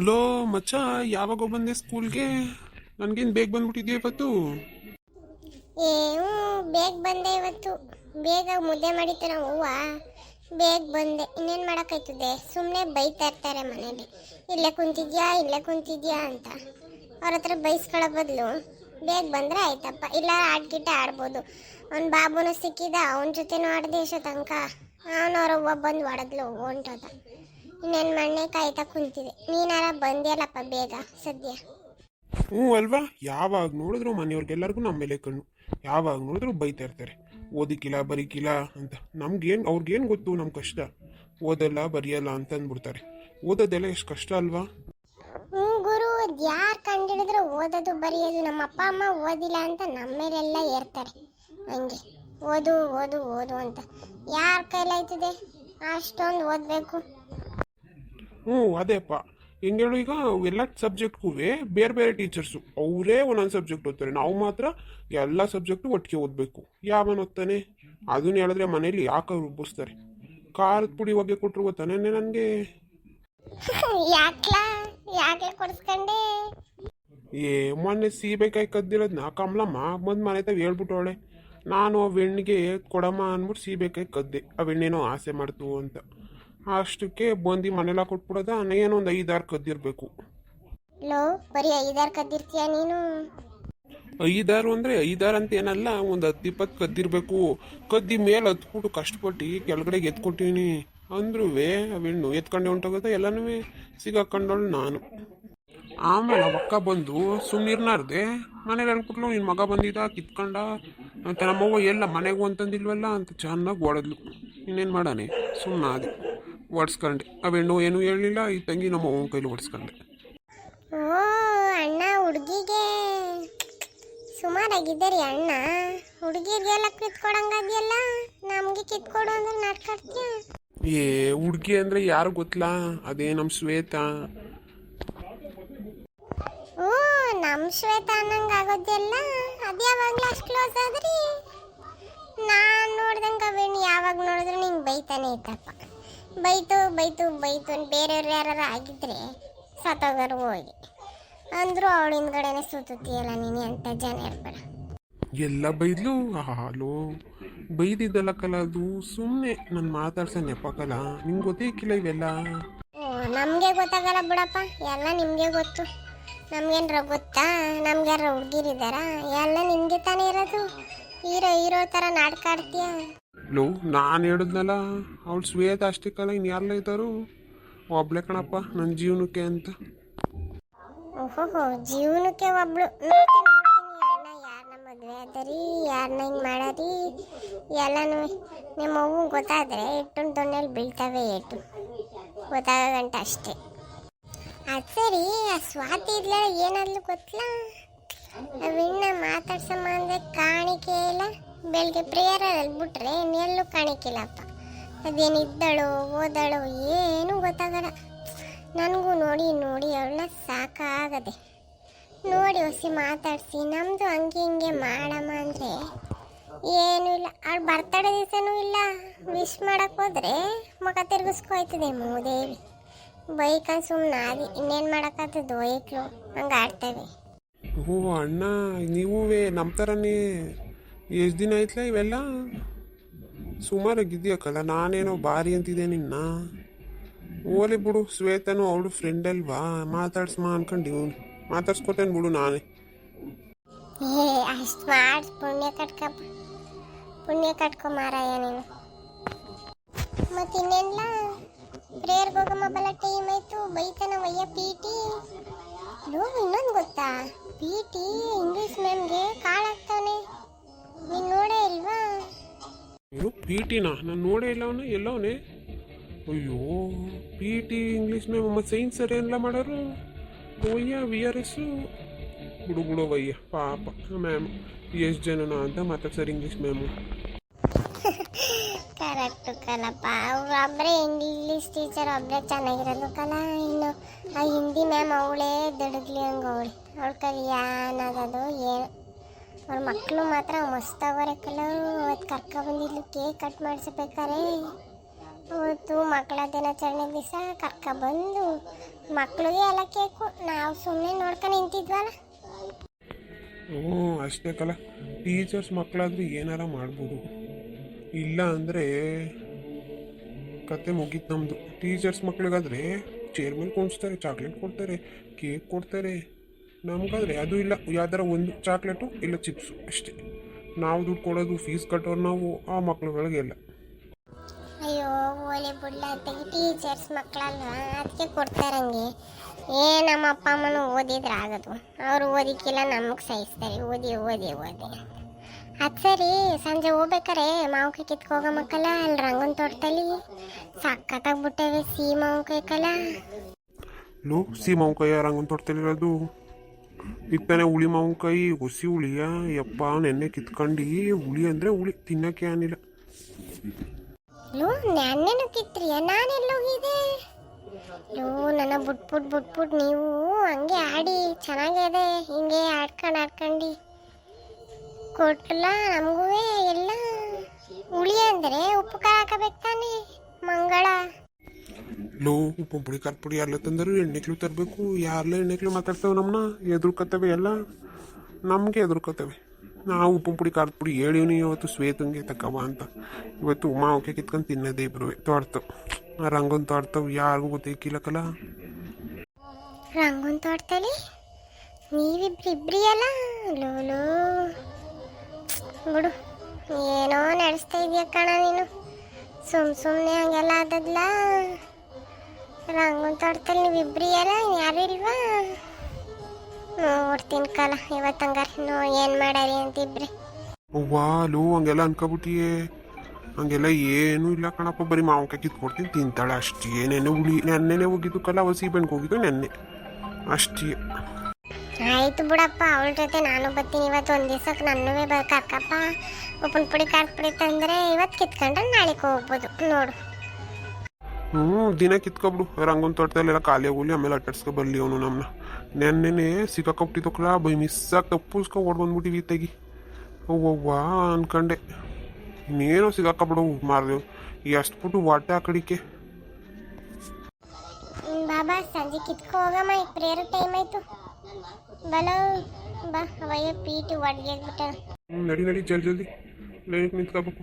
Low, ಮಚ್ಚ, ಯಾವಾಗ ಬಂದೆ ಸ್ಕೂಲ್ಗೆ? ನನಗೇನು ಬೇಗ ಬಂದ್ಬಿಟ್ಟಿದ್ಯ ಇವತ್ತು? ಏ ಹ್ಞೂ ಬೇಗ ಬಂದೆ ಇವತ್ತು. ಬೇಗ ಮುದ್ದೆ ಮಾಡಿತ್ತು ನಾವು ಹೂವ ಬೇಗ ಬಂದೆ. ಇನ್ನೇನು ಮಾಡೋಕ್ಕಾಯ್ತದೆ? ಸುಮ್ಮನೆ ಬೈತಾ ಇರ್ತಾರೆ ಮನೇಲಿ. ಇಲ್ಲೇ ಕುಂತಿದ್ಯಾ ಇಲ್ಲೇ ಕುಂತಿದ್ಯಾ ಅಂತ. ಅವ್ರ ಹತ್ರ ಬೈಸ್ಕೊಳ್ಳೋ ಬದಲು ಬೇಗ ಬಂದರೆ ಆಯ್ತಪ್ಪ. ಇಲ್ಲ, ಆಡ್ಗಿಟ್ಟ ಆಡ್ಬೋದು. ಅವ್ನ ಬಾಬುನು ಸಿಕ್ಕಿದ, ಅವನ ಜೊತೆನೂ ಆಡಿದೆ ತನಕ. ಅವನವ್ರ ಒಬ್ಬ ಬಂದು ಹೊಡೆದ್ಲು ಹೊಂಟೋದ ಇನ್ನೇನು ಮಣ್ಣೆ ಕಾಯ್ತಾ ಕುಂತಿದೆ ನೀನಾರ ಬಂದಿಯಲ್ಲಪ್ಪ ಬೇಗ ಸದ್ಯ. ಹ್ಞೂ ಅಲ್ವಾ? ಯಾವಾಗ ನೋಡಿದ್ರು ಮನೆಯವ್ರಿಗೆಲ್ಲರಿಗೂ ನಮ್ಮ ಮೇಲೆ ಕಣ್ಣು. ಯಾವಾಗ ನೋಡಿದ್ರು ಬೈತಾ ಇರ್ತಾರೆ. ಓದಿಕ್ಕಿಲ್ಲ ಬರೀಕಿಲ್ಲ ಅಂತ. ನಮ್ಗೇನು ಅವ್ರಿಗೇನು ಗೊತ್ತು? ನಮ್ಮ ಕಷ್ಟ. ಓದಲ್ಲ ಬರೆಯಲ್ಲ ಅಂತ ಅಂದ್ಬಿಡ್ತಾರೆ ಓದೋದೆಲ್ಲ ಎಷ್ಟು ಕಷ್ಟ ಅಲ್ವಾ? ಹ್ಞೂ ಗುರು ಯಾರು ಕಂಡಿಡಿದ್ರು ಓದೋದು ಬರೆಯೋದು ನಮ್ಮ ಅಪ್ಪ ಅಮ್ಮ ಓದಿಲ್ಲ ಅಂತ ನಮ್ಮ ಮೇಲೆಲ್ಲ ಏರ್ತಾರೆ. ಹಂಗೆ. ಓದು ಓದು ಓದು ಅಂತ. ಯಾರ ಕೈಲಾಯ್ತದೆ? ಅಷ್ಟೊಂದು ಓದಬೇಕು. ಹ್ಞೂ ಅದೇಪ್ಪ. ಹೆಂಗೆ ಹೇಳು ಈಗ ಎಲ್ಲ ಸಬ್ಜೆಕ್ಟ್ಗೂ ಬೇರೆ ಬೇರೆ ಟೀಚರ್ಸು ಅವರೇ ಒಂದೊಂದು ಸಬ್ಜೆಕ್ಟ್ ಓದ್ತಾರೆ. ನಾವು ಮಾತ್ರ ಎಲ್ಲ ಸಬ್ಜೆಕ್ಟು ಒಟ್ಟಿಗೆ ಓದಬೇಕು. ಯಾವನ್ ಓದ್ತಾನೆ? ಅದನ್ನ ಹೇಳಿದ್ರೆ ಮನೇಲಿ ಯಾಕೆ ರುಬ್ಬಿಸ್ತಾರೆ? ಖಾರದ ಪುಡಿ ಹೊಗೆ ಕೊಟ್ಟರು ಗೊತ್ತಾನೆ ನನಗೆ? ಕೊಡಿಸ್ಕೊಂಡೆ? ಏ ಮೊನ್ನೆ ಸೀಬೆಕಾಯಿ ಕದ್ದಿರೋದ್ನ ಕಮಲಮ್ಮ ಬಂದು ಮನೆ ತಾವ್ ಹೇಳ್ಬಿಟ್ಟವಳೆ ನಾನು ಆ ಹೆಣ್ಣಿಗೆ ಕೊಡಮ್ಮ ಅಂದ್ಬಿಟ್ಟು ಸೀಬೆಕಾಯಿ ಕದ್ದೆ. ಆ ಹೆಣ್ಣೇನೋ ಆಸೆ ಮಾಡ್ತು ಅಂತ. ಅಷ್ಟಕ್ಕೆ ಬಂದು ಮನೆಲ್ಲ ಕೊಟ್ಬಿಡೋದ ಏನೋ ಒಂದು ಐದಾರು ಕದ್ದಿರಬೇಕು. ಲೋ ಬರೀ ಐದಾರು ಕದ್ದಿರ್ತೀಯ ನೀನು? ಐದಾರು ಅಂದರೆ ಐದಾರು ಅಂತ ಏನಲ್ಲ ಒಂದು ಹತ್ತು ಇಪ್ಪತ್ತು ಕದ್ದಿರ್ಬೇಕು. ಕದ್ದಿ ಮೇಲೆ ಹತ್ಬಿಟ್ಟು ಕಷ್ಟಪಟ್ಟು ಕೆಳಗಡೆಗೆ ಎತ್ಕೊಟ್ಟಿನಿ. ಅಂದ್ರೂ ಅವೆಣ್ಣು ಎತ್ಕೊಂಡೆ ಹೊಂಟೋಗೋದ ಎಲ್ಲನೂ ಸಿಗಾಕೊಂಡವಳು ನಾನು. ಆಮೇಲೆ ಅಕ್ಕ ಬಂದು ಸುಮ್ಮನಿರ್ನಾರ್ದೆ ಮನೇಲಿ ಹೇಳ್ಬಿಟ್ಲು ನಿನ್ನ ಮಗ ಬಂದಿದ ಕಿತ್ಕೊಂಡ? ಅಂತ ನಮ್ಮವ್ವ ಎಲ್ಲ ಮನೆಗೂ ಅಂತಂದಿಲ್ವಲ್ಲ? ಅಂತ ಚೆನ್ನಾಗಿ ಓಡದ್ಲು. ಇನ್ನೇನು ಮಾಡಾನೆ? ಸುಮ್ಮನಾದೆ ಒಡ್ಸ್ಕೊಂಡೆ ಆ ಹೆಣ್ಣು ಏನೂ ಹೇಳಲಿಲ್ಲ ಈ ತಂಗಿ ನಮ್ಮ ಅವನ ಕೈಲಿ ಒಡ್ಸ್ಕೊಂಡೆ ಓ ಅಣ್ಣ ಹುಡುಗಿಗೆ. ಸುಮಾರಾಗಿದ್ದೀರಿ ಅಣ್ಣ. ಹುಡುಗಿರಿಗೆಲ್ಲ ಕಿತ್ಕೊಡಂಗದ್ಯಲ್ಲ? ನಮಗೆ ಕಿತ್ಕೊಡು ಅಂದ್ರೆ ನಾಟ್ಕಾಡ್ತೀಯ? ಏ ಹುಡುಗಿ ಅಂದ್ರೆ ಯಾರು ಗೊತ್ತಲ್ಲ ಅದೇ ನಮ್ಮ ಶ್ವೇತಾ. ಓ ನಮ್ಮ ಶ್ವೇತ ಅನ್ನಂಗ ಆಗೋದೆಲ್ಲ ಅದು ಯಾವಾಗಲೂ ಅಷ್ಟು ಕ್ಲೋಸ್ ಆದ್ರಿ? ನಾನು ನೋಡ್ದಂಗೆ ಅವೇನು ಯಾವಾಗ ನೋಡಿದ್ರೆ ನಿಂಗೆ ಬೈತಾನೆ ಇತ್ತಪ್ಪ ಬೈತು ಬೈತು ಬೈತು ಅಂತ ಬೇರೆಯವ್ರು ಯಾರು ಆಗಿದ್ರೆ ಸತ್ತೋಗರು ಹೋಗಿ. ಅಂದ್ರು ಅವಳ ಹಿಂದ್ಗಡೆನೆ ಸುತ್ತುತ್ತೀಯಲ್ಲ ನೀನು ಅಂತ ಜನ ಇರ್ಬೇಡ. ಎಲ್ಲ ಬೈದ್ಲು? ಹಾಲೋ. ಬೈದಿದ್ದಲ್ಲ ಕಲ ಅದು ಸುಮ್ಮನೆ ನಾನು ಮಾತಾಡ್ಸ ನೆಪಕಲ್ಲ ನಿಂಗೆ ಗೊತ್ತಿಕ್ಕಿಲ್ಲ ಇವೆಲ್ಲ. ನಮಗೆ ಗೊತ್ತಾಗಲ್ಲ ಬಿಡಪ್ಪ. ಎಲ್ಲ ನಿಮಗೆ ಗೊತ್ತು. ನಮ್ಗೇನ್ರ ಗೊತ್ತಾ? ನಮ್ಗೆ ಯಾರ ಹುಡುಗಿರಿದಾರ ಎಲ್ಲ ನಿಮಗೆ ತಾನೇ ಇರೋದು. ಹೀರೋ ಹೀರೋ ತರ ನಾಟಕ ಆಡ್ತೀಯ ಲೋ ನಾನು ಹೇಳಿದ್ನಲ್ಲ ಅವಳು ಶ್ವೇತ ಅಷ್ಟಿಕಲ್ಲ ಇನ್ನು ಯಾರೆಲ್ಲ ಇದ್ದಾರು? ಒಬ್ಳೆ ಕಣಪ್ಪ ನನ್ನ ಜೀವನಕ್ಕೆ ಅಂತ. ಓಹೋ ಜೀವನಕ್ಕೆ ಒಬ್ಳು. ಮದುವೆ ಅದರಿ ಯಾರನ್ನ ಹಿಂಗೆ ಮಾಡರಿ. ಎಲ್ಲನೂ ನಿಮ್ಮ ಅವು ಗೊತ್ತಾದ್ರೆ ಇಟ್ಟು ದೊಣ್ಣೆಲಿ ಬೀಳ್ತವೆ ಏಟು. ಗೊತ್ತಾಗ ಗಂಟ ಅಷ್ಟೇ. ಅದು ಸರಿ ಆ ಸ್ವಾತಿ ಇದ್ಲ ಏನಾದ್ಲು ಗೊತ್ತಲ್ಲ ಅವಿನ್ನ ಮಾತಾಡ್ಸಮ್ಮ ಅಂದರೆ ಕಾಣಿಕೆ ಇಲ್ಲ. ಬೆಳಗ್ಗೆ ಪ್ರೇಯರಲ್ಲಿ ಬಿಟ್ರೆ ಇನ್ನೆಲ್ಲೂ ಕಾಣಿಕಿಲ್ಲಪ್ಪ ಅದೇನು ಇದ್ದಳು, ಓದಳು, ಏನೂ ಗೊತ್ತಾಗಲ್ಲ. ನನಗೂ ನೋಡಿ ನೋಡಿ ಅವಳನ್ನ ಸಾಕಾಗದೆ. ನೋಡಿ ಹೊಸಿ ಮಾತಾಡಿಸಿ ನಮ್ಮದು ಹಂಗೆ ಹಿಂಗೆ ಮಾಡಮ್ಮ ಅಂದರೆ ಏನೂ ಇಲ್ಲ. ಅವಳು ಬರ್ತಡೇ ದಿವಸನೂ ಇಲ್ಲ. ವಿಶ್ ಮಾಡೋಕ್ಕೆ ಹೋದರೆ ಮುಖ ತಿರುಗಿಸ್ಕೊಯ್ತದೆ ಮೂದೇವಿ. ಬೈಕಂದು ಸುಮ್ಮನೆ ಆದಿ ಇನ್ನೇನು ಮಾಡೋಕ್ಕಾಗ್ತದೆ ಒಯ್ಕ್ಳು ಹಂಗೆ ಆಡ್ತೇವೆ. ಓ ಅಣ್ಣ ನೀವೂ ನಮ್ಮ ಥರನೇ ಎಷ್ಟು ದಿನ ಆಯ್ತಲ್ಲ ಇವೆಲ್ಲ? ಸುಮಾರಾಗಿದ್ಯಕ್ಕಲ್ಲ ನಾನೇನೋ ಭಾರಿ ಅಂತಿದ್ದೆ ನಿನ್ನ. ಓಲಿ ಬಿಡು, ಶ್ವೇತನು ಅವಳು ಫ್ರೆಂಡ್ ಅಲ್ವಾ? ಮಾತಾಡ್ಸ್ಮ ಅನ್ಕೊಂಡಿವ್ ಮಾತಾಡ್ಸ್ಕೊತೇನೆ ಬಿಡು ನಾನೇ. ಏ, ಅಷ್ಟು ಮಾಡಿ, ಪುಣ್ಯ ಕಟ್ಕಪ್ಪ. ಪುಣ್ಯ ಕಟ್ಕೊ ಮಾರಾಯ ನೀನು. ಮತ್ತೆ ಇನ್ನೇನ್ಲ? ಪ್ರೇಯರ್ಗೆ ಹೋಗಮ್ಮ ಬಲ ಟೈಮ್ ಆಯ್ತು ಬೈತಾನ ವಯ್ಯ ಪಿ ಟಿ ಲೋ ಇನ್ನೊಂದು ಗೊತ್ತಾ? ಪಿ ಟಿ ಇಂಗ್ಲೀಷ್ ಮ್ಯಾಮ್ಗೆ ಕಾಳಾಗ್ತಾನೆ. ನೀನು ನೋಡೇ ಇಲ್ವಾ? ಏನು ಪಿ ಟಿನ ನಾನು ನೋಡೇ ಇಲ್ಲ ಅವನು, ಎಲ್ಲವನೇ? ಅಯ್ಯೋ ಪಿ ಟಿ ಇಂಗ್ಲೀಷ್ ಮ್ಯಾಮ್ ಮತ್ತು ಸೈನ್ಸ್ ಸರ್ ಎಲ್ಲ ಮಾಡೋರು. ಒಯ್ಯ ವಿ ಆರ್ ಎಸ್ಸು ಬಿಡು ಬಿಡು ಪಾಪ. ಮ್ಯಾಮ್ ಎಷ್ಟು ಜನನ ಅಂತ ಮಾತಾಡ್ತಾರೆ ಇಂಗ್ಲೀಷ್ ಮ್ಯಾಮು ಕರೆಕ್ಟು ಕಲಪ್ಪ ಅವ್ರು ಒಬ್ಬರೇ ಇಂಗ್ಲೀಷ್ ಟೀಚರ್ ಒಬ್ಬರೇ ಚೆನ್ನಾಗಿರೋದು ಕಲ ಇನ್ನು. ಆ ಹಿಂದಿ ಮ್ಯಾಮ್ ಅವಳೇ ದುಡುಗ್ಲಿ ಹಂಗೆ ಅವಳು. ಅವಳ ಕಲಿ ಏನಾಗೋದು ಏನು. ಅವ್ರ ಮಕ್ಕಳು ಮಾತ್ರ ಮಸ್ತಾಗವ್ರೆ ಕಲ ಅವತ್ತು ಕರ್ಕ ಬಂದಿದ್ಲು ಕೇಕ್ ಕಟ್ ಮಾಡಿಸ್ಬೇಕಾರೆ. ಅವತ್ತು ಮಕ್ಕಳ ದಿನಾಚರಣೆ ದಿವಸ ಕರ್ಕ ಬಂದು. ಮಕ್ಳಿಗೆ ಎಲ್ಲ ಕೇಕು ನಾವು ಸುಮ್ಮನೆ ನೋಡ್ಕೊಂಡು ನಿಂತಿದ್ವಲ್ಲ. ಹ್ಞೂ ಅಷ್ಟೇ ಕಲ ಟೀಚರ್ಸ್ ಮಕ್ಕಳಾದ್ರೂ ಏನಾರ ಮಾಡ್ಬೋದು. ಇಲ್ಲ ಅಂದರೆ ಕತೆ ಮುಗೀತು ನಮ್ಮದು ಟೀಚರ್ಸ್ ಮಕ್ಳಿಗಾದ್ರೆ ಚೇರ್ ಮೇಲೆ ಕುಣಿಸ್ತಾರೆ ಚಾಕ್ಲೇಟ್ ಕೊಡ್ತಾರೆ ಕೇಕ್ ಕೊಡ್ತಾರೆ. ನಮಗಾದ್ರೆ ಅದು ಇಲ್ಲ, ಯಾವ್ದಾರ ಒಂದು ಚಾಕ್ಲೇಟು ಇಲ್ಲ ಚಿಪ್ಸು ಅಷ್ಟೇ. ನಾವು ದುಡ್ಡು ಕೊಡೋದು ಫೀಸ್ ಕಟ್ಟೋರು ನಾವು, ಆ ಮಕ್ಳುಗಳಿಗೆಲ್ಲ ಅಯ್ಯೋ, ಓಲೆ ಬುಡ್ಲ ಟೀಚರ್ಸ್ ಮಕ್ಕಳಲ್ವಾ ಅದಕ್ಕೆ ಕೊಡ್ತಾರಂಗೆ. ಏ, ನಮ್ಮ ಅಪ್ಪ ಅಮ್ಮನೂ ಓದಿದ್ರೆ ಆಗೋದು. ಅವ್ರು ಓದಿಕ್ಕಿಲ್ಲ, ನಮಗೆ ಸಹಿಸ್ತಾರೆ. ಓದಿ ಓದಿ ಓದಿ. ಅದು ಸರಿ ಸಂಜೆ ಹೋಗ್ಬೇಕಾರೆ ಮಾವಿನಕಾಯಿ ಕಿತ್ಕೋಗ ಮಕ್ಕಳ ಅಲ್ಲಿ ರಂಗನ ತೋಟದಲ್ಲಿ. ಸಕ್ಕತ್ತಾಗ್ಬಿಟ್ಟವೆ ಸಿಹಿ ಮಾವಿನಕಾಯಿ ಲೋ ಸಿ ಮಾವಿನಕಾಯಿ ರಂಗನ್ ತೋಟದಲ್ಲಿ ಈಗ ತಾನೆ ಹುಳಿ ಮಾವಿನಕಾಯಿ ಹುಸಿ ಹುಳಿಯ? ಯಪ್ಪ ನೆನ್ನೆ ಕಿತ್ಕೊಂಡು. ಹುಳಿ ಅಂದರೆ ಹುಳಿ ತಿನ್ನಕ್ಕೆ ಏನಿಲ್ಲ. ಲೋ ನೆನ್ನೆನು ಕಿತ್ರಿಯ ನಾನೆಲ್ಲ ಹೋಗಿದೆ ಲೋ ನನ್ನ ಬುಟ್ಬುಟ್ ಬುಟ್ಬುಟ್ ನೀವು ಹಂಗೆ ಆಡಿ ಚೆನ್ನಾಗಿದೆ. ಹಿಂಗೆ ಆಡ್ಕೊಂಡು ಆಡ್ಕೊಂಡು. ಕೊಟ್ಲ ನಮಗೂ ಎಲ್ಲ ಹುಳಿ ಅಂದರೆ ಉಪ್ಪು ಖಾರ ಹಾಕಬೇಕು ತಾನೆ ಮಂಗಳ. ಲೋ ಉಪ್ಪು ಪುಡಿ ಖಾರ ಪುಡಿ ಎಲ್ಲ ತಂದರು ಎಣ್ಣೆಕ್ಲು ತರಬೇಕು ಯಾರಲ್ಲ ಎಣ್ಣೆಕ್ಲು ಮಾತಾಡ್ತೇವೆ ನಮ್ಮನ್ನ ಎದುರ್ಕತ್ತವೆ ಎಲ್ಲ ನಮಗೆ ಎದುರ್ಕತ್ತವೆ. ನಾವು ಉಪ್ಪು ಪುಡಿ ಖಾರದ ಪುಡಿ ಹೇಳಿವ್ನಿ ಇವತ್ತು ಶ್ವೇತಂಗೆ ತಕ್ಕವ ಅಂತ. ಇವತ್ತು ಮಾವಕ್ಕೆ ಕಿತ್ಕೊಂಡು ತಿನ್ನೋದೇ ಇಬ್ರು ತೋಡ್ತು. ರಂಗನ್ ತೋಡ್ತವು ಯಾರಿಗೂ ಗೊತ್ತಿಕ್ಕಿಲ್ಲಕಲ್ಲ ರಂಗನ್ ತೋಡ್ತಲಿ? ನೀವಿಬ್ರು ಇಬ್ರಿ ಅಲ್ಲ ಲೋಲು. ಬಿಡು ಏನೋ ನಡೆಸ್ತಾ ಇದೀಯ ಕಣ ನೀನು. ಸುಮ್ ಸುಮ್ಮನೆ ಹಂಗೆಲ್ಲ ಆದದ್ಲ? ರಂಗನ ತೋಟದಲ್ಲಿ ನೀವಿಬ್ರಿ ಅಲ್ಲ ಯಾರು ಇಲ್ವಾ? ನೋಡ್ತೀನಿ ಕಲ ಇವತ್ತು ಹಂಗಾರೆ ನೋ ಏನು ಮಾಡಾರಿ ಅಂತಿಬ್ರಿ. ಅವ್ವಾ, ಲೋ, ಹಂಗೆಲ್ಲ ಅನ್ಕೊಬಿಟ್ಟಿಯೇ. ಹಂಗೆಲ್ಲ ಏನೂ ಇಲ್ಲ ಕಣಪ್ಪ, ಬರೀ ಮಾವನ್ಕಾಯಿ ಕಿತ್ಕೊಡ್ತೀನಿ, ತಿಂತಾಳೆ ಅಷ್ಟೇ. ನೆನ್ನೆ ಉಳಿ ನೆನ್ನೆನೆ ಹೋಗಿದ್ದು ಕಲ, ಹಸಿ ಬೆಣ್ಗೆ ಹೋಗಿದ್ದು ನೆನ್ನೆ. ಅಷ್ಟೇ. ಆಯ್ತು ಬಿಡಪ್ಪ ಅವಳ ಜೊತೆ ನಾನು ಬರ್ತೀನಿ. ಇವತ್ತು ಒಂದು ದಿವ್ಸಕ್ಕೆ ನನ್ನೂ ಬ ಕರ್ಕಪ್ಪ. ಉಪ್ಪಿನ ಪುಡಿ ಖಾರ ಪುಡಿ ತಂದರೆ ಇವತ್ತು ಕಿತ್ಕೊಂಡ್ರೆ ನಾಳೆಗೆ ಹೋಗ್ಬೋದು. ನೋಡು. ಹ್ಞೂ ದಿನ ಕಿತ್ಕೊಬಿಡು. ರಂಗನ್ ತೋಟದಲ್ಲೆಲ್ಲ ಖಾಲಿ ಆಗೋಲಿ ಆಮೇಲೆ ಅಟ್ಟಾಡ್ಸ್ಕೊ ಬರಲಿ ಅವನು ನಮ್ಮನ್ನ ನೆನ್ನೆನೆ ಸಿಕ್ಕಾಕೊಬಿಟ್ಟಿದ್ದಕ್ಕಲ್ಲ ಬೈ ಮಿಸ್ಸಾಗಿ ತಪ್ಪುಸ್ಕೊ ಓಡ್ ಬಂದ್ಬಿಟ್ಟಿವಿ ತೆಗಿ ಅವ್ವವ್ವ ಅನ್ಕಂಡೆ. ಇನ್ನೇನೋ ಸಿಗಾಕಬಿಡು ಮಾರ್ದೇವು ಎಷ್ಟು ಬಿಟ್ಟು ಹೊಟ್ಟೆ ಆ ಕಡಿಕೆ ಹ್ಮ್, ಬಾಬಾ ಸಂಜೆ ಕಿತ್ಕೊ ಹೋಗಮ್ಮ. ಈಗ ಪ್ರೇಯರ್ ಟೈಮ್ ಆಯ್ತು. ಬಲೋ ಬಾ ಅವಯ್ಯ ಪೀಟಿ ಒಡ್ಗೆ ಆಗ್ಬಿಟ್ಟ ಹ್ಞೂ ನಡಿ ನಡಿ ಜಲ್ದಿ. ಜಲ್ದಿ ಲೈನಿಗೆ ನಿಂತ್ಕೋಬೇಕು